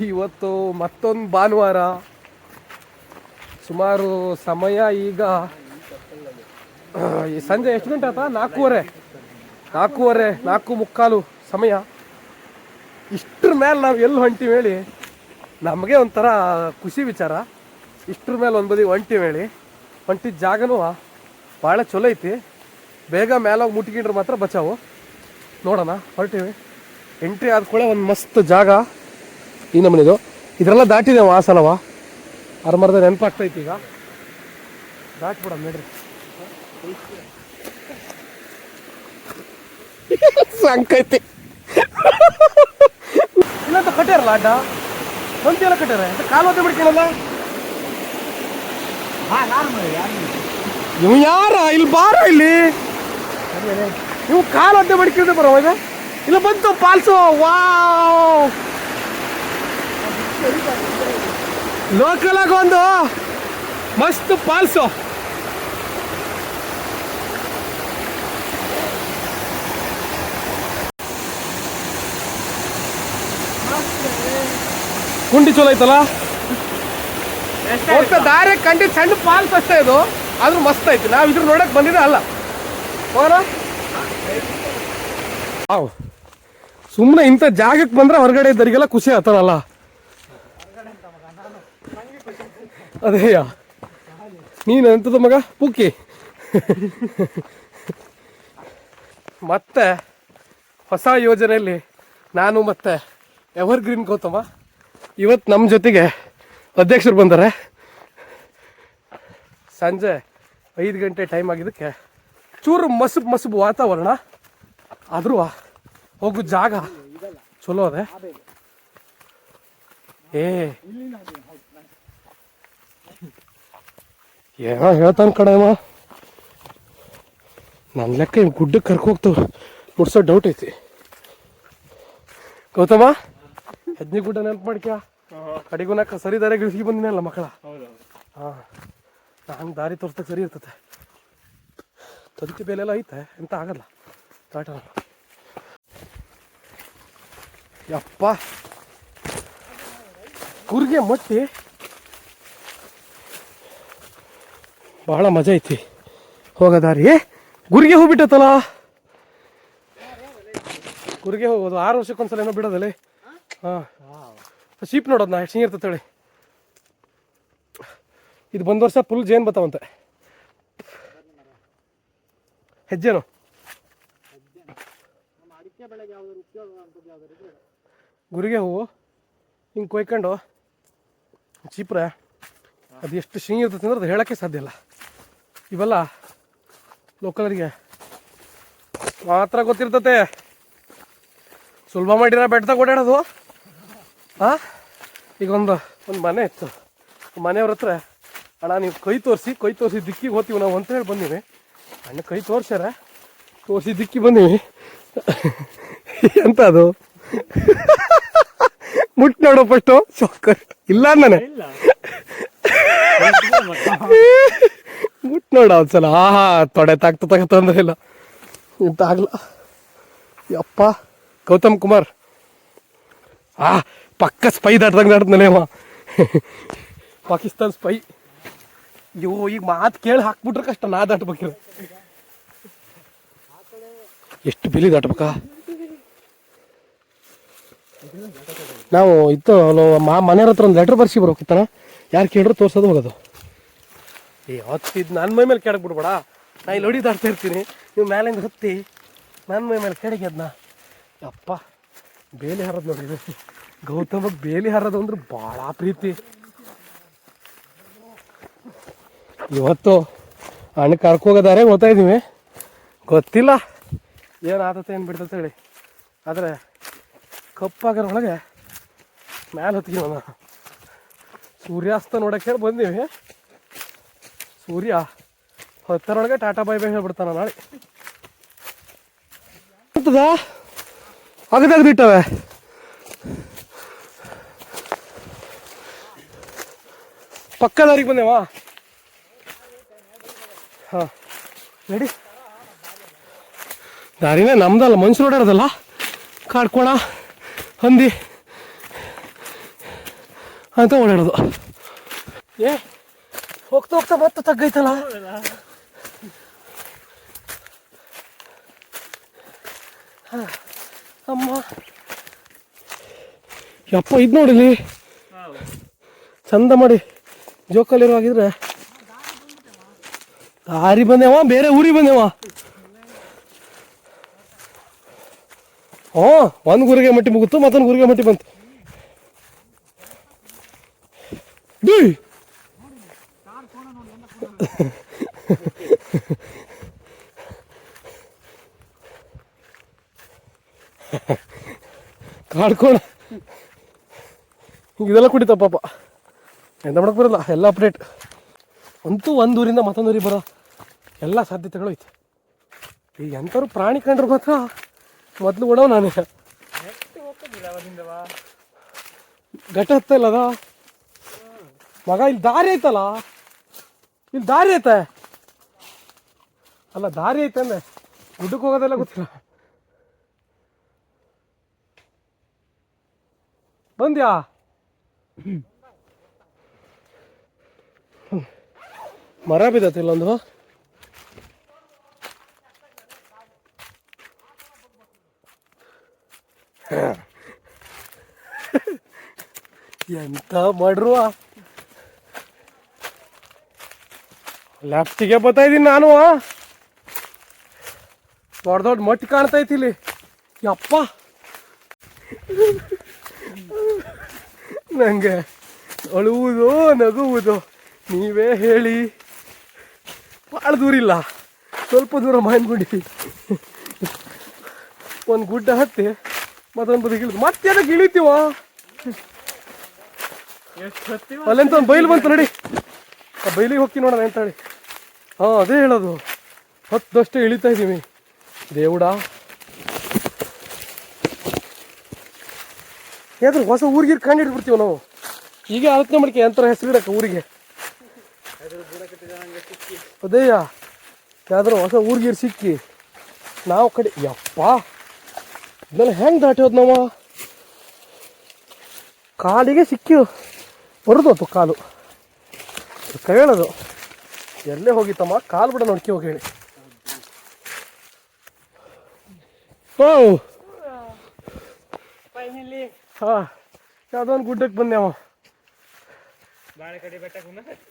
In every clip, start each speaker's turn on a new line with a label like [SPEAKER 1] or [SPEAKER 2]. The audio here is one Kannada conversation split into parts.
[SPEAKER 1] ಇವತ್ತು ಮತ್ತೊಂದು ಭಾನುವಾರ. ಸುಮಾರು ಸಮಯ ಈಗ, ಈ ಸಂಜೆ ಎಷ್ಟು ಗಂಟೆ ಆತ? ನಾಲ್ಕೂವರೆ. ನಾಲ್ಕೂವರೆ, ನಾಲ್ಕು ಮುಕ್ಕಾಲು ಸಮಯ. ಇಷ್ಟ್ರ ಮೇಲೆ ನಾವು ಎಲ್ಲಿ ಹೊಂಟಿವಿ ಹೇಳಿ? ನಮಗೆ ಒಂಥರ ಖುಷಿ ವಿಚಾರ. ಇಷ್ಟ್ರ ಮೇಲೆ ಒಂದು ಬದಿ ಹೊಂಟಿವಿ ಹೇಳಿ. ಹೊಂಟಿದ ಜಾಗನೂ ಭಾಳ ಚಲೋ ಐತಿ. ಬೇಗ ಮೇಲೋಗಿ ಮುಟ್ಕೊಂಡ್ರೆ ಮಾತ್ರ ಬಚಾವು. ನೋಡೋಣ, ಹೊರಟಿವಿ. ಎಂಟ್ರಿ ಆದ ಕೂಡ ಒಂದು ಮಸ್ತ್ ಜಾಗ. ಈ ನಮ್ಮನಿದು. ಇದರೆಲ್ಲ ದಾಟಿದೆ ಆ ಸಲವ. ಅರ್ಮರ್ದ ನೆನಪಾಗ್ತೈತಿ ಈಗ. ದಾಟ್ಬಿಡ ನೋಡ್ರಿ. ಸಂಕೈತಿ. ಇಲ್ಲಂತ ಕಟ್ಟ್ಯಾರಲ್ಲ ಅಡ್ಡ? ಒಂಟಿ ಎಲ್ಲ ಕಟ್ಟ್ಯಾರ ಕಾಲು ಹೊತ್ತೆ ಬಿಡ್ಕೊಳ್ಳಲ್ಲ ಇವ್ ಯಾರ? ಇಲ್ಲಿ ಬಾರ ಇಲ್ಲಿ. ನೀವು ಕಾಲು ಒತ್ತೆ ಬಿಡ್ಕಿದ್ರೆ ಬರೋ ಇದೆ ಇಲ್ಲ ಬಂತು ಪಾಲ್ಸು. ವಾವ್. ಲೋಕಲ್ ಒಂದು ಮಸ್ತ್ ಪಾಲ್ಸು. ಕುಂಡಿ ಚಲೋ ಐತಲ್ಲ? ದಾರಿ ಕಂಡಿ ಸಣ್ಣ ಪಾಲ್ಸ್ ಅಷ್ಟೇ ಇದು. ಆದ್ರೂ ಮಸ್ತ್ ಐತಿ. ನಾವು ಇದ್ರ ನೋಡಕ್ ಬಂದಿದ ಅಲ್ಲ. ಹೋಗೋಣ. ಸುಮ್ಮನೆ ಇಂಥ ಜಾಗಕ್ಕೆ ಬಂದ್ರೆ ಹೊರಗಡೆ ಇದ್ದರಿಗೆಲ್ಲ ಖುಷಿ ಆತನಲ್ಲ ಅದೇಯ? ನೀನು ಎಂತದ ಮಗ? ಪುಕ್ಕಿ ಮತ್ತೆ ಹೊಸ ಯೋಜನೆಯಲ್ಲಿ ನಾನು ಮತ್ತೆ ಎವರ್ ಗ್ರೀನ್ ಗೌತಮ. ಇವತ್ತು ನಮ್ಮ ಜೊತೆಗೆ ಅಧ್ಯಕ್ಷರು ಬಂದಾರೆ. ಸಂಜೆ ಐದು ಗಂಟೆ ಟೈಮ್ ಆಗಿದ್ದಕ್ಕೆ ಚೂರು ಮಸುಬು ಮಸುಬು ವಾತಾವರಣ. ಆದರೂ ಹೋಗೋ ಜಾಗ ಚಲೋ ಅದೇ. ಏನೋ ಹೇಳ್ತಾನ ಕಡೆಮ ನನ್ನ ಲೆಕ್ಕ ಇವ್ ಗುಡ್ಡಕ್ಕೆ ಕರ್ಕೊ ಹೋಗ್ತಾವ ಮುಡ್ಸೋ ಡೌಟ್ ಐತಿ. ಗೌತಮ ಹದ್ನಿ ಗುಡ್ಡ ನೆನ್ಪು ಮಾಡ್ಕ್ಯಾ? ಕಡಿಗುನಕ್ಕ ಸರಿ ದಾರಿ ಗಿಳಿಸಿ ಬಂದಿನಲ್ಲ ಮಕ್ಕಳ? ಹಾ. ನಾನು ದಾರಿ ತೋರ್ಸಕ್ಕೆ ಸರಿ ಇರ್ತತೆ. ತಂತಿ ಬೇಲೆ ಎಲ್ಲ ಐತೆ, ಎಂತ ಆಗಲ್ಲ. ದಾಟ ಯಪ್ಪ. ಕುರ್ಗೆ ಮಟ್ಟಿ. ಬಹಳ ಮಜಾ ಐತಿ. ಹೋಗದಾರಿ. ಗುರಿಗೆ ಹೋಗ್ಬಿಟ್ಟತ್ತಲ್ಲ ಗುರಿಗೆ ಹೋಗೋದು. ಆರು ವರ್ಷಕ್ಕೊಂದ್ಸಲ ಏನೋ ಬಿಡೋದಲ್ಲಿ ಹಾಂ. ಶೀಪ್ ನೋಡೋದು ನಾ, ಎಷ್ಟು ಇರ್ತದೆ ಹೇಳಿ. ಇದು ಬಂದ ವರ್ಷ ಫುಲ್ ಜೇನ್ ಬತ್ತವಂತೆ. ಹೆಜ್ಜೆನು? ಗುರಿಗೆ ಹೂವು? ಹಿಂಗೆ ಕೊಯ್ಕೊಂಡು? ಚೀಪ್ರೆ. ಅದು ಎಷ್ಟು ಶೀ ಇರ್ತೈತೆ ಅಂದ್ರೆ ಅದು ಹೇಳೋಕ್ಕೆ ಸಾಧ್ಯ ಇಲ್ಲ. ಇವೆಲ್ಲ ಲೋಕಲರಿಗೆ ಮಾತ್ರ ಗೊತ್ತಿರ್ತತೆ. ಸುಲಭ ಮಾಡಿರ ಬೆಟ್ಟದಾಗ ಓಡಾಡೋದು. ಆ? ಈಗ ಒಂದು ಒಂದು ಮನೆ ಇತ್ತು. ಮನೆಯವ್ರ ಹತ್ರ, ಅಣ್ಣ, ನೀವು ಕೈ ತೋರಿಸಿ ಕೈ ತೋರಿಸಿ ದಿಕ್ಕಿಗೆ ಹೋಗ್ತೀವಿ ನಾವು ಅಂತ ಹೇಳಿ ಬಂದೀವಿ. ಅಣ್ಣ ಕೈ ತೋರ್ಸ್ಯಾರ, ತೋರಿಸಿ ದಿಕ್ಕಿ ಬಂದೀವಿ. ಎಂತ ಅದು? ಮುಟ್ ನೋಡು ಫಸ್ಟ್ ಶಾಕ್ ಇಲ್ಲ ನಾನೇ ಮುಟ್ ನೋಡ ಒಂದ್ಸಲ. ಆಹಾ ತೊಡೆ ತಾಗ್ತ ತಗ ತೊಂದ್ರೆ ಇಲ್ಲ. ಇಂತ ಆಗ್ಲ. ಯಪ್ಪ. ಗೌತಮ್ ಕುಮಾರ್. ಆ ಪಕ್ಕ ಸ್ಪೈ ದಾಟ್ದಂಗೆ ದಾಟ್ತಾನೆ ಅವ. ಪಾಕಿಸ್ತಾನ್ ಸ್ಪೈ ಅಯ್ಯೋ ಈಗ ಮಾತು ಕೇಳಿ ಹಾಕ್ಬಿಟ್ರೆ ಕಷ್ಟ. ನಾ ದಾಟ್ಬೇಕಿರ. ಎಷ್ಟು ಬಿಲಿ ದಾಟ್ಬೇಕಾ? ನಾವು ಇತ್ತು ಮಾ ಮನೆಯವ್ರ ಹತ್ರ ಒಂದು ಲೆಟ್ರ್ ಬರ್ಸಿ ಬರ್ಬೇಕಿತ್ತನ ಯಾರು ಕೇಳಿದ್ರು ತೋರ್ಸೋದು ಹೋಗೋದು. ಏ ಹತ್ತಿದ್ ನನ್ನ ಮೈ ಮೇಲೆ ಕೆಡಕ್ ಬಿಡ್ಬೇಡ. ನಾ ಇಲ್ಲಿ ಹೊಡಿದಾಡ್ತಾ ಇರ್ತೀನಿ. ನೀವು ಮೇಲಿಂದ ಹತ್ತಿ. ನನ್ನ ಮೈ ಮೇಲೆ ಕೆಡಗೆ ಅದನ್ನ ಅಪ್ಪ ಬೇಲಿ ಹಾರೋದು ನೋಡಿ ಗೌತಮ ಬೇಲಿ ಹಾರೋದು ಅಂದ್ರೆ ಭಾಳ ಪ್ರೀತಿ. ಇವತ್ತು ಹಣ್ಣು ಕರ್ಕೋಗದಾರೆ ಓದ್ತಾ ಇದ್ದೀವಿ ಗೊತ್ತಿಲ್ಲ. ಏನು ಆತತೆ ಏನು ಬಿಡ್ತತೆ ಹೇಳಿ. ಆದರೆ ಕಪ್ಪಾಗರೊಳಗೆ ಮ್ಯಾಲೆ ಹತ್ತೀವಿ ನಾನು. ಸೂರ್ಯಾಸ್ತ ನೋಡಕ್ಕೆ ಹೇಳಿ ಬಂದೀವಿ. ಸೂರ್ಯ ಹತ್ತರೊಳಗೆ ಟಾಟಾ ಬೈ ಬೈ ಹೇಳ್ಬಿಡ್ತಾನ ನಾಳೆ. ಅಗದಾಗ ಅಗದಾಗದಿಟ್ಟವೆ ಪಕ್ಕದವ್ರಿಗೆ ಬಂದೇವ? ಹಾಂ. ನಡಿ. ದಾರಿನೇ ನಮ್ದಲ್ಲ ಮನುಷ್ಯರು ಓಡಾಡೋದಲ್ಲ? ಕಾಡ್ಕೋಣ ಹಂದಿ. ಅಂತ ಓಡಾಡೋದು. ಏ, ಹೋಗ್ತಾ ಹೋಗ್ತಾ ಮತ್ತೆ ತಗ್ಗೈತಲ್ಲ? ಅಮ್ಮ. ಯಪ್ಪ, ಇದ್ ನೋಡಿಲಿ ಚಂದ ಮಾಡಿ. ಜೋಕಲ್ಲಿರುವಾಗಿದ್ರೆ ದಾರಿ ಬಂದೇವ? ಬೇರೆ ಊರಿಗೆ ಬಂದೇವ? ಹ್ಞೂ ಒಂದು ಗುರಿಗೆ ಮಟ್ಟಿ ಮುಗಿತು ಮತ್ತೊಂದು ಗುರಿಗೆ ಮಟ್ಟಿ ಬಂತು ಕಾಡ್ಕೋಣ ಇದೆಲ್ಲ ಕುಡಿತ ಪಾಪ ಎಂತ ಮಾಡಕ್ ಬರಲ್ಲ ಎಲ್ಲ ಅಪ್ಡೇಟ್ ಅಂತೂ ಒಂದು ಊರಿಂದ ಮತ್ತೊಂದು ಊರಿಗೆ ಬರೋ ಎಲ್ಲ ಸಾಧ್ಯತೆಗಳು ಐತೆ ಈಗ ಎಂಥವ್ರು ಪ್ರಾಣಿ ಕಂಡ್ರು ಮಾತ್ರ ಮೊದಲು ಓಡೋ ನಾನು. ಘಟ ಹತ್ತಲ್ಲ ಅದ? ಮಗ, ಇಲ್ಲಿ ದಾರಿ ಐತಲ್ಲ? ಇಲ್ಲಿ ದಾರಿ ಐತೆ? ಅಲ್ಲ, ದಾರಿ ಐತೆ ಅಂದೆ. ಗುಡ್ಡಕ್ಕೆ ಹೋಗೋದೆಲ್ಲ ಗೊತ್ತಿಲ್ಲ. ಬಂದ್ಯಾ? ಮರ ಬಿದ್ದೈತೆ ಇಲ್ಲೊಂದು ಎಂತ ಮಾಡ್ರುವ ಲೆಫ್ಟಿಗೆ ಬರ್ತಾ ಇದ್ದೀನಿ ನಾನು. ದೊಡ್ಡ ದೊಡ್ಡ ಮಟ್ಟಿ ಕಾಣ್ತೈತಿ ಇಲ್ಲಿ. ಯಪ್ಪ. ನನಗೆ ಅಳುವುದು, ನಗುವುದು ನೀವೇ ಹೇಳಿ. ಭಾಳ ದೂರ ಇಲ್ಲ. ಸ್ವಲ್ಪ ದೂರ ಮಾಡ್ಬಿಡಿ ಒಂದು ಗುಡ್ಡ ಹತ್ತಿ. ಮತ್ತೊಂದು ಬದಿಗೆ ಇಳಿದು ಮತ್ತೆ ಅದಕ್ಕೆ ಇಳಿತೀವ ಅಲ್ಲೆಂತ ಒಂದು ಬೈಲು ಬಂತು ನೋಡಿ. ಆ ಬೈಲಿಗೆ ಹೋಗ್ತೀನಿ ನೋಡೋಣ ಅಂತ ಹೇಳಿ. ಹಾಂ ಅದೇ ಹೇಳೋದು. ಹತ್ತಷ್ಟು ಇಳಿತಾ ಇದ್ದೀವಿ. ದೇವುಡ. ಯಾಕಂದ್ರೆ ಹೊಸ ಊರಿಗೆ ಕಂಡಿಡ್ಬಿಡ್ತೀವ ನಾವು? ಈಗ ಆಲೋಚನೆ ಮಾಡ್ಕೆ ಯಂತ್ರ ಹೆಸರಿಡಕ್ಕೆ ಊರಿಗೆ. ಅದೇಯ? ಯಾವ್ದಾರು ಹೊಸ ಊರಿಗೆ ಸಿಕ್ಕಿ. ನಾವು ಕಡೆ ಯಪ್ಪ. ಇದನ್ನೆಲ್ಲ ಹೆಂಗೆ ದಾಟೋದು ನಾವು? ಕಾಲಿಗೆ ಸಿಕ್ಕಿ ಬರೋದು ಕಾಲು. ಕೇಳೋದು ಹೇಳೋದು ಎಲ್ಲೇ ಹೋಗಿತ್ತಮ್ಮ? ಕಾಲು ಬಿಡ ನೋಡ್ಕಿ ಹೋಗಿ ಹೇಳಿ. ಹಾ. ಯಾವುದೋ ಒಂದು ಗುಡ್ಡಕ್ಕೆ ಬಂದೆ ಅವ.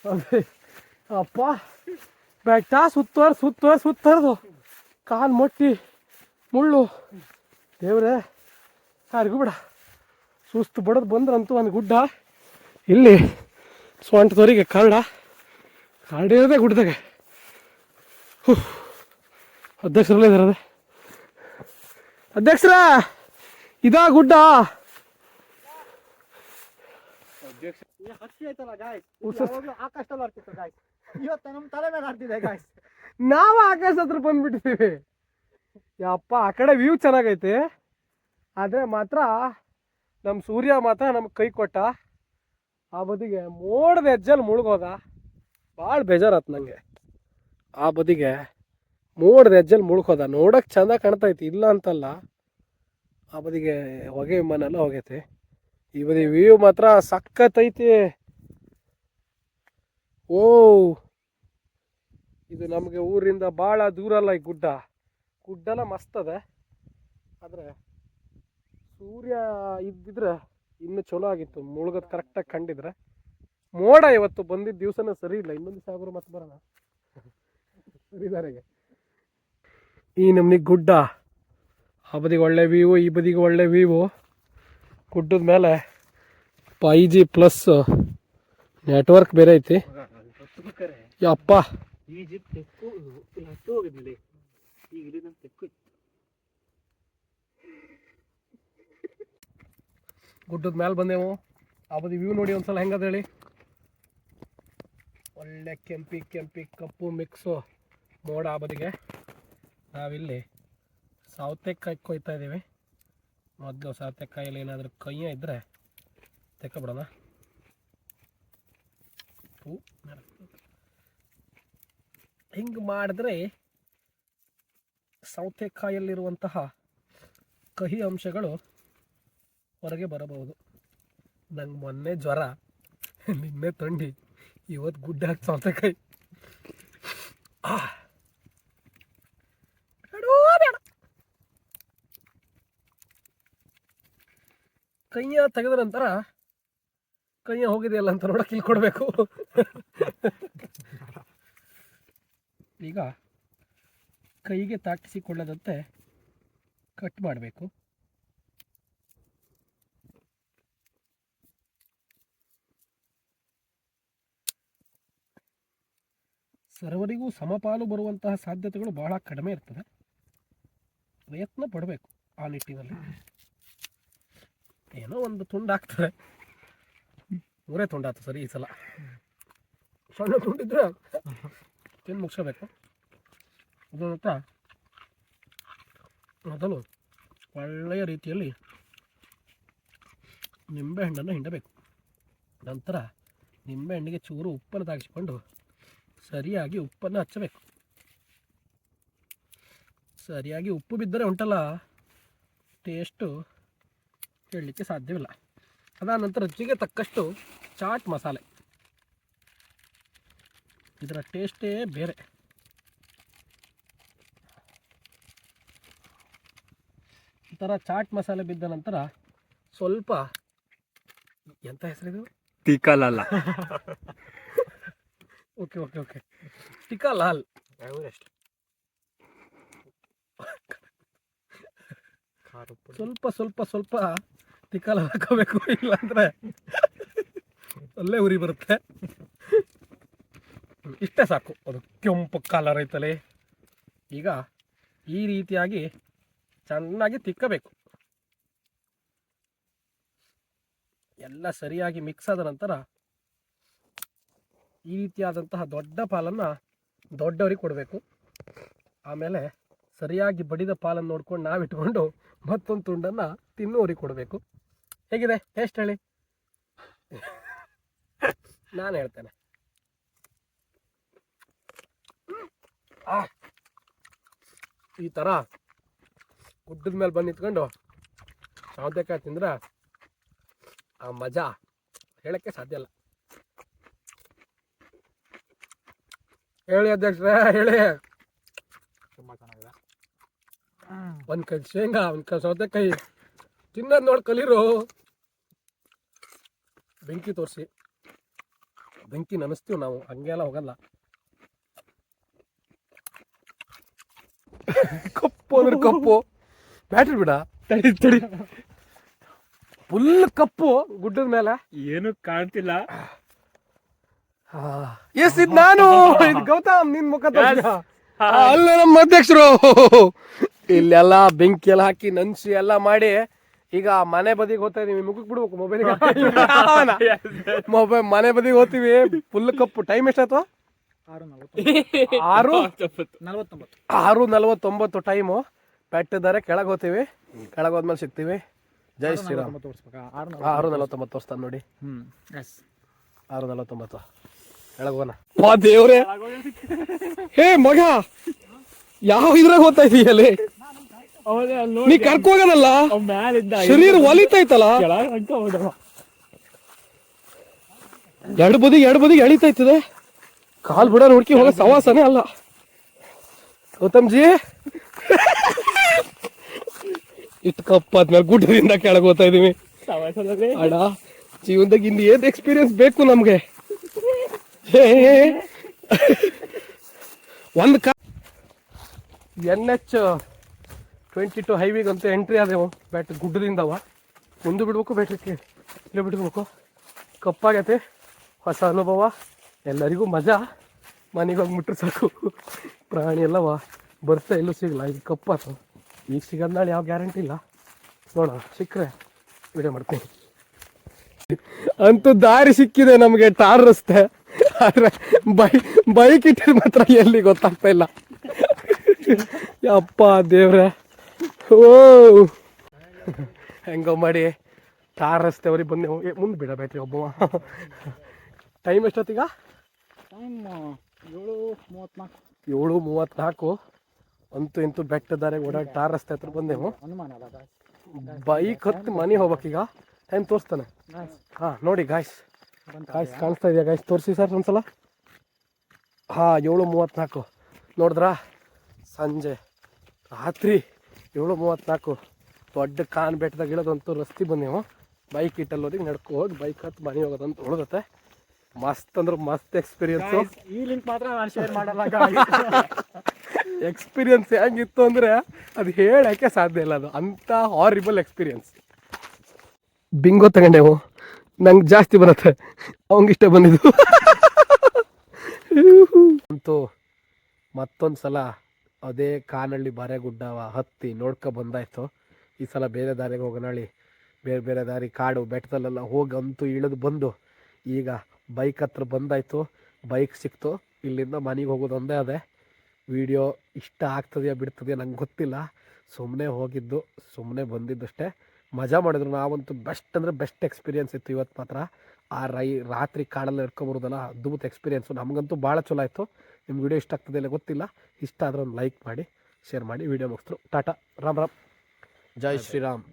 [SPEAKER 1] ಅದೇ. ಅಪ್ಪ. ಬೆಟ್ಟ ಸುತ್ತುವರ್ ಸುತ್ತುವರ್ ಸುತ್ತರ್ದು. ಕಾಲು ಮೊಟ್ಟಿ ಮುಳ್ಳು. ದೇವ್ರೆ ಯಾರಿಗೂ ಬಿಡ. ಸುಸ್ತು ಬಡದು ಬಂದ್ರಂತೂ ಒಂದು ಗುಡ್ಡ. ಇಲ್ಲಿ ಸ್ವಂಟದವರಿಗೆ ಕರಡ. ಕರಡ ಇರೋದೇ ಗುಡ್ಡದಾಗ. ಹೂ ಅಧ್ಯಕ್ಷರಲ್ಲೇ ಇದಾರೆ ಅಧ್ಯಕ್ಷರ ಇದಾ ಗುಡ್ಡ?
[SPEAKER 2] ಆಕಾಶದಲ್ಲಿ ಇವತ್ತು ನಮ್ಮ ತಲೆ ಮೇಲೆ ಆಡ್ತಿದೆ ಗಾಯ್ಸ್
[SPEAKER 1] ನಾವು ಆಕಾಶ ಹತ್ರ ಬಂದ್ಬಿಟ್ಟಿದ್ದೀವಿ ಯಪ್ಪ, ಆ ಕಡೆ ವ್ಯೂ ಚೆನ್ನಾಗೈತೆ. ಆದರೆ ಮಾತ್ರ ನಮ್ಮ ಸೂರ್ಯ ಮಾತ್ರ ನಮ್ಗೆ ಕೈ ಕೊಟ್ಟ. ಆ ಬದಿಗೆ ಮೋಡದ ಹೆಜ್ಜಲ್ಲಿ ಮುಳುಗೋದ. ಭಾಳ ಬೇಜಾರತ್ ನನಗೆ ಆ ಬದಿಗೆ ಮೋಡದ ಹೆಜ್ಜಲ್ಲಿ ಮುಳುಗೋದ. ನೋಡೋಕೆ ಚೆಂದ ಕಾಣ್ತೈತಿ. ಇಲ್ಲ ಅಂತಲ್ಲ, ಆ ಬದಿಗೆ ಹೊಗೆ ವಿಮಾನೆಲ್ಲ ಹೋಗೈತೆ. ಈ ಬದಿ ವ್ಯೂ ಮಾತ್ರ ಸಖತ್ತೈತಿ. ಓ, ಇದು ನಮಗೆ ಊರಿಂದ ಭಾಳ ದೂರ ಅಲ್ಲ ಈ ಗುಡ್ಡ. ಗುಡ್ಡೆಲ್ಲ ಮಸ್ತ್ ಅದ ಆದರೆ ಸೂರ್ಯ ಇದ್ದಿದ್ರೆ ಇನ್ನೂ ಚಲೋ ಆಗಿತ್ತು. ಮುಳುಗೋದು ಕರೆಕ್ಟಾಗಿ ಕಂಡಿದ್ರೆ. ಮೋಡ ಇವತ್ತು ಬಂದಿದ್ದ ದಿವಸನೇ ಸರಿ ಇಲ್ಲ. ಇನ್ನೊಂದು ಆಗೋರು ಮತ್ತೆ ಬರೋಣ. ಈ ನಮ್ನಿಗೆ ಗುಡ್ಡ. ಆ ಒಳ್ಳೆ ವ್ಯೂವು ಈ ಬದಿಗೆ ಒಳ್ಳೆ ವ್ಯೂವು ಗುಡ್ಡದ ಮೇಲೆ ಫೈ ಜಿ ಪ್ಲಸ್ ನೆಟ್ವರ್ಕ್ ಬೇರೆ ಐತಿ. ಯಪ್ಪ.
[SPEAKER 2] ಈಗ ನನ್ನ ತೆಕ್ಕು
[SPEAKER 1] ಗುಡ್ಡದ ಮೇಲೆ ಬಂದೆವು ಆ ಬದಿ ವ್ಯೂ ನೋಡಿ ಒಂದ್ಸಲ ಹೆಂಗದ ಹೇಳಿ. ಒಳ್ಳೆ ಕೆಂಪಿ ಕೆಂಪಿ ಕಪ್ಪು ಮಿಕ್ಸು ಮೋಡ ಆ ಬದಿಗೆ. ನಾವಿಲ್ಲಿ ಸೌತೆಕಾಯಿ ಕೊಯ್ತಾ ಇದ್ದೀವಿ. ಮೊದಲು ಸೌತೆಕಾಯಲ್ಲಿ ಏನಾದರೂ ಕೈಯ ಇದ್ದರೆ ತೆಕ್ಕೊಬಿಡೋಣ. ಹಿಂಗೆ ಮಾಡಿದ್ರೆ ಸೌತೆಕಾಯಲ್ಲಿರುವಂತಹ ಕಹಿ ಅಂಶಗಳು ಹೊರಗೆ ಬರಬಹುದು. ನಂಗೆ ಮೊನ್ನೆ ಜ್ವರ, ನಿನ್ನೆ ತಂಡಿ ಇವತ್ತು ಗುಡ್ಡ ಹಾಕಿ ಸೌತೆಕಾಯಿ. ಕೈಯ ತೆಗೆದ ನಂತರ ಕೈಯ ಹೋಗಿದೆಯಲ್ಲ ಅಂತ ನೋಡಕ್ಕೆ ಇಲ್ಲಿ ಕೊಡಬೇಕು. ಈಗ ಕೈಗೆ ತಾಕಿಸಿಕೊಳ್ಳದಂತೆ ಕಟ್ ಮಾಡಬೇಕು. ಸರ್ವರಿಗೂ ಸಮಪಾಲು ಬರುವಂತಹ ಸಾಧ್ಯತೆಗಳು ಬಹಳ ಕಡಿಮೆ ಇರ್ತದೆ. ಪ್ರಯತ್ನ ಪಡಬೇಕು ಆ ನಿಟ್ಟಿನಲ್ಲಿ. ಏನೋ ಒಂದು ತುಂಡಾಗ್ತದೆ ಮೂರೇ ತುಂಡಾತು ಸರಿ ಈ ಸಲ. ಸಣ್ಣ ತುಂಡಿದ್ರೆ ತಿಂದು ಮುಗಿಸಬೇಕು ಅದರ ನಂತರ ಮೊದಲು ಒಳ್ಳೆಯ ರೀತಿಯಲ್ಲಿ ನಿಂಬೆಹಣ್ಣನ್ನು ಹಿಂಡಬೇಕು. ನಂತರ ನಿಂಬೆಹಣ್ಣಿಗೆ ಚೂರು ಉಪ್ಪನ್ನು ತಾಗಿಸಿಕೊಂಡು ಸರಿಯಾಗಿ ಉಪ್ಪನ್ನು ಹಚ್ಚಬೇಕು. ಸರಿಯಾಗಿ ಉಪ್ಪು ಬಿದ್ದರೆ ಉಂಟಲ್ಲ, ಟೇಸ್ಟು ಹೇಳಲಿಕ್ಕೆ ಸಾಧ್ಯವಿಲ್ಲ. ಅದಾದ ನಂತರ ರುಚಿಗೆ ತಕ್ಕಷ್ಟು ಚಾಟ್ ಮಸಾಲೆ. ಇದರ ಟೇಸ್ಟೇ ಬೇರೆ. ಥರ ಚಾಟ್ ಮಸಾಲೆ ಬಿದ್ದ ನಂತರ ಸ್ವಲ್ಪ ಎಂಥ ಹೆಸರಿದು
[SPEAKER 2] Lal
[SPEAKER 1] okay okay okay ಟಿಕಾ Lal ಸ್ವಲ್ಪ ಸ್ವಲ್ಪ ಸ್ವಲ್ಪ ಟಿಕಾ ಲಾಲ್ ಹಾಕೋಬೇಕು ಇಲ್ಲಾಂದ್ರೆ ಅಲ್ಲೇ ಉರಿ ಬರುತ್ತೆ. ಇಷ್ಟೇ ಸಾಕು. ಅದು ಕೆಂಪು ಕಲರ್ ಐತಲೆ. ಈಗ ಈ ರೀತಿಯಾಗಿ ಚೆನ್ನಾಗಿ ತಿಕ್ಕಬೇಕು. ಎಲ್ಲ ಸರಿಯಾಗಿ ಮಿಕ್ಸ್ ಆದ ನಂತರ ಈ ರೀತಿಯಾದಂತಹ ದೊಡ್ಡ ಪಾಲನ್ನು ದೊಡ್ಡವರಿಗೆ ಕೊಡಬೇಕು. ಆಮೇಲೆ ಸರಿಯಾಗಿ ಬಡಿದ ಪಾಲನ್ನು ನೋಡ್ಕೊಂಡು ನಾವು ಇಟ್ಕೊಂಡು ಮತ್ತೊಂದು ತುಂಡನ್ನು ತಿನ್ನೋರಿಗೆ ಕೊಡಬೇಕು. ಹೇಗಿದೆ? ಟೇಸ್ಟ್ ಹೇಳಿ. ನಾನು ಹೇಳ್ತೇನೆ. ಈ ಥರ ಗುಡ್ಡದ ಮೇಲೆ ಬಂದು ನಿಂತ್ಕೊಂಡು ಸೌತೆಕಾಯಿ ತಿಂದ್ರೆ ಆ ಮಜಾ. ಹೇಳಕ್ಕೆ ಸಾಧ್ಯ ಇಲ್ಲ. ಹೇಳಿ ಅಧ್ಯಕ್ಷರೇ, ಹೇಳಿ.
[SPEAKER 2] ತುಂಬಾ ಚೆನ್ನಾಗಿದೆ
[SPEAKER 1] ಒಂದು ಕೈ ಶೇಂಗಾ, ಒಂದ್ ಕೈ ಸೌತೆಕಾಯಿ. ತಿನ್ನೋದು ನೋಡಿ ಕಲೀರು. ಬೆಂಕಿ ತೋರಿಸಿ. ಬೆಂಕಿ ನೆನೆಸ್ತೀವಿ ನಾವು ಹಂಗೆಲ್ಲ ಹೋಗಲ್ಲ. ಕಪ್ಪು ಅಂದ್ರೆ ಕಪ್ಪು. ಬ್ಯಾಟ್ರಿ ಬಿಡ. ತಡಿ ತಡಿ. ಫುಲ್ ಕಪ್ಪು ಗುಡ್ಡದ ಮೇಲೆ.
[SPEAKER 2] ಏನು ಕಾಣ್ತಿಲ್ಲ.
[SPEAKER 1] ಎಸ್ ಇದು ನಾನು. ಇದು ಗೌತಮ್ ನಿನ್ ಮುಖ? ಅಲ್ಲ ನಮ್ಮ ಅಧ್ಯಕ್ಷರು. ಇಲ್ಲೆಲ್ಲ ಬೆಂಕಿ ಎಲ್ಲ ಹಾಕಿ ನನ್ಸಿ ಎಲ್ಲ ಮಾಡಿ ಈಗ ಮನೆ ಬದಿಗೆ ಹೋಗ್ತಾ ಇದೀವಿ. ಮುಖಕ್ಕೆ ಬಿಡ್ಬೇಕು ಮೊಬೈಲ್ ಮೊಬೈಲ್ ಮನೆ ಬದಿಗೆ ಹೋಗ್ತೀವಿ. ಫುಲ್ ಕಪ್ಪು. ಟೈಮ್ ಎಷ್ಟಾಯ್ತು?
[SPEAKER 2] ಆರು ನಲವತ್ತೊಂಬತ್ತು.
[SPEAKER 1] ಟೈಮು ಪೆಟ್ಟಿದ್ದಾರೆ. ಕೆಳಗೆ ಹೋಗ್ತೀವಿ. ಕೆಳಗೆ ಹೋದ್ಮೇಲೆ ಸಿಗ್ತೀವಿ. ಜೈ ಶ್ರೀರಾಮ್.
[SPEAKER 2] ಆರು
[SPEAKER 1] ನಲವತ್ತೊಂಬತ್ತು ತೋರಿಸ್ತಾನೆ ನೋಡಿ. ಆರು ನಲವತ್ತೊಂಬತ್ತು. ಕೆಳಗೆ ಹೋಗೋಣ. ವಾ ದೇವ್ರೆ. ಹೇ ಮಗ ಯಾವ ಇದ್ರಾಗ ಹೋಗ್ತಾ ಇದೀಯಲ್ಲಿ ನೀ ಕರ್ಕೋಗನಲ್ಲ
[SPEAKER 2] ಅವ್ನ್
[SPEAKER 1] ಶರೀರ ಒಲಿತೈತಲ್ಲ? ಎರಡು ಬದಿಗೆ ಎರಡು ಬದಿಗೆ ಎಳಿತೈತದೆ. ಕಾಲ್ ಬಿಡ ಹುಡುಕಿ ಹೋಗೋ ಸವಾಸನೇ ಅಲ್ಲ. ಗೌತಮ್ ಜಿ ಇಟ್ಟು ಕಪ್ಪಾದ್ಮೇಲೆ ಗುಡ್ಡದಿಂದ ಕೆಳಗೆ ಹೋಗ್ತಾ ಇದೀವಿ. ಅಡ ಜೀವನದಾಗ ಇನ್ನು ಏನ್ ಎಕ್ಸ್ಪೀರಿಯನ್ಸ್ ಬೇಕು ನಮ್ಗೆ? ಒಂದ್ ಕಾ ಎನ್ ಎಚ್ ಟ್ವೆಂಟಿ ಟು ಹೈವೇಗಂತೂ ಎಂಟ್ರಿ ಆದೆವು. ಬ್ಯಾಟ್ ಗುಡ್ಡದಿಂದವ ಮುಂದೆ ಬಿಡ್ಬೇಕು ಬ್ಯಾಟ್ರಿಗೆ ಇಲ್ಲೇ ಬಿಡ್ಬೇಕು. ಕಪ್ಪಾಗೈತೆ. ಹೊಸ ಅನುಭವ. ಎಲ್ಲರಿಗೂ ಮಜಾ. ಮನೆಗೆ ಹೋಗಿ ಮುಟ್ರೆ ಸಾಕು. ಪ್ರಾಣಿ ಎಲ್ಲವ ಬರ್ತಾ ಎಲ್ಲೂ ಸಿಗಲ್ಲ ಈಗ ಕಪ್ಪಾತು. ಈಗ ಸಿಗೋದು ನಾಳೆ ಯಾವ ಗ್ಯಾರಂಟಿ ಇಲ್ಲ. ನೋಡೋಣ ಸಿಕ್ಕರೆ ವಿಡಿಯೋ ಮಾಡ್ತೀನಿ. ಅಂತೂ ದಾರಿ ಸಿಕ್ಕಿದೆ ನಮಗೆ ಟಾರ್ ರಸ್ತೆ. ಆದರೆ ಬೈ ಬೈಕ್ ಇಟ್ಟಿದ್ರೆ ಮಾತ್ರ ಎಲ್ಲಿ ಗೊತ್ತಾಗ್ತಾ ಇಲ್ಲ. ಅಪ್ಪ ದೇವ್ರೆ. ಓ. ಹೆಂಗೋ ಮಾಡಿ ಟಾರ್ ರಸ್ತೆ ಅವ್ರಿಗೆ ಬಂದು ಮುಂದೆ ಬಿಡ ಒಬ್ಬ ಟೈಮ್ ಎಷ್ಟೊತ್ತೀಗ?
[SPEAKER 2] ಟೈಮ್ ಏಳು ಮೂವತ್ನಾಲ್ಕು
[SPEAKER 1] ಏಳು ಮೂವತ್ತ್ನಾಲ್ಕು. ಅಂತೂ ಇಂತೂ ಬೆಟ್ಟದಾರೆ ಓಡಾಡಿ ಟಾರ್ ರಸ್ತೆ ಹತ್ರ ಬಂದೆವು ಬೈಕ್ ಹತ್ತು ಮನೆ ಹೋಗ್ಬೇಕೀಗ ಟೈಮ್ ತೋರಿಸ್ತಾನೆ. ಹಾಂ ನೋಡಿ ಗಾಯ್ಸ್ ಗಾಯ್ಸ್ ಕಾಣಿಸ್ತಾ ಇದೆಯಾ ಗಾಯ್ಸ್ ತೋರಿಸಿ ಸರ್ ಒಂದ್ಸಲ. ಹಾಂ ಏಳು ಮೂವತ್ತ್ನಾಲ್ಕು. ನೋಡಿದ್ರಾ? ಸಂಜೆ. ರಾತ್ರಿ ಏಳು ಮೂವತ್ತ್ನಾಲ್ಕು. ದೊಡ್ಡ ಕಾನ್ ಬೆಟ್ಟದಾಗ ಇಳೋದಂತೂ ರಸ್ತೆ ಬಂದೆವು ಬೈಕ್ ಇಟ್ಟಲ್ಲಿ ಹೋಗಿ ನಡ್ಕೊ ಹೋಗಿ ಬೈಕ್ ಹತ್ತು ಮನೆ ಹೋಗೋದಂತ ಉಳಿದತ್ತೆ ಮಸ್ತ್ ಅಂದ್ರೆ ಮಸ್ತ್ ಎಕ್ಸ್ಪೀರಿಯನ್ಸ್
[SPEAKER 2] ಈ ಲಿಂಕ್ ಮಾತ್ರ ನಾನು ಶೇರ್ ಮಾಡಲ್ಲ
[SPEAKER 1] ಎಕ್ಸ್ಪೀರಿಯನ್ಸ್ ಹೆಂಗಿತ್ತು ಅಂದರೆ ಅದು ಹೇಳೋಕ್ಕೆ ಸಾಧ್ಯ ಇಲ್ಲ ಅದು. ಅಂಥ ಹಾರಿಬಲ್ ಎಕ್ಸ್ಪೀರಿಯನ್ಸ್ ಬಿಂಗೋ ತಗೊಂಡೆವು ನಂಗೆ ಜಾಸ್ತಿ ಬರುತ್ತೆ. ಅವಂಗಿಷ್ಟ ಬಂದಿದ್ದು. ಅಂತೂ ಮತ್ತೊಂದು ಸಲ ಅದೇ ಕಾನಹಳ್ಳಿ ಬಾರೆಗುಡ್ಡವ ಹತ್ತಿ ನೋಡ್ಕೊ ಬಂದಾಯ್ತು. ಈ ಸಲ ಬೇರೆ ದಾರಿಗೆ ಹೋಗೋಣಳಿ ಬೇರೆ ಬೇರೆ ದಾರಿ ಕಾಡು ಬೆಟ್ಟದಲ್ಲೆಲ್ಲ ಹೋಗಿ ಅಂತೂ ಇಳಿದು ಬಂದು ಈಗ ಬೈಕ್ ಹತ್ರ ಬಂದಾಯ್ತು. ಬೈಕ್ ಸಿಕ್ತು. ಇಲ್ಲಿಂದ ಮನೆಗೆ ಹೋಗೋದು ಒಂದೇ ಅದೇ. ವಿಡಿಯೋ ಇಷ್ಟ ಆಗ್ತದೆಯಾ ಬಿಡ್ತದೆಯಾ ನಂಗೆ ಗೊತ್ತಿಲ್ಲ. ಸುಮ್ಮನೆ ಹೋಗಿದ್ದು ಸುಮ್ಮನೆ ಬಂದಿದ್ದಷ್ಟೇ. ಮಜಾ ಮಾಡಿದ್ರು. ನಾವಂತೂ ಬೆಸ್ಟ್ ಅಂದರೆ ಬೆಸ್ಟ್ ಎಕ್ಸ್ಪೀರಿಯನ್ಸ್ ಇತ್ತು ಇವತ್ತು ಮಾತ್ರ. ಆ ರೈ ರಾತ್ರಿ ಕಾಡಲ್ಲಿ ಇಟ್ಕೊಂಬರೋದಲ್ಲ ಅದ್ಭುತ ಎಕ್ಸ್ಪೀರಿಯೆನ್ಸು ನಮಗಂತೂ ಭಾಳ ಚಲೋ ಆಯಿತು. ನಿಮ್ಮ ವಿಡಿಯೋ ಇಷ್ಟ ಆಗ್ತದೆ ಇಲ್ಲ ಗೊತ್ತಿಲ್ಲ. ಇಷ್ಟ ಆದ್ರೆ ಒಂದು ಲೈಕ್ ಮಾಡಿ ಶೇರ್ ಮಾಡಿ ವಿಡಿಯೋ ಮುಗಿಸ್ತರು ಟಾಟಾ ರಾಮ್ ರಾಮ್. ಜೈ ಶ್ರೀರಾಮ್.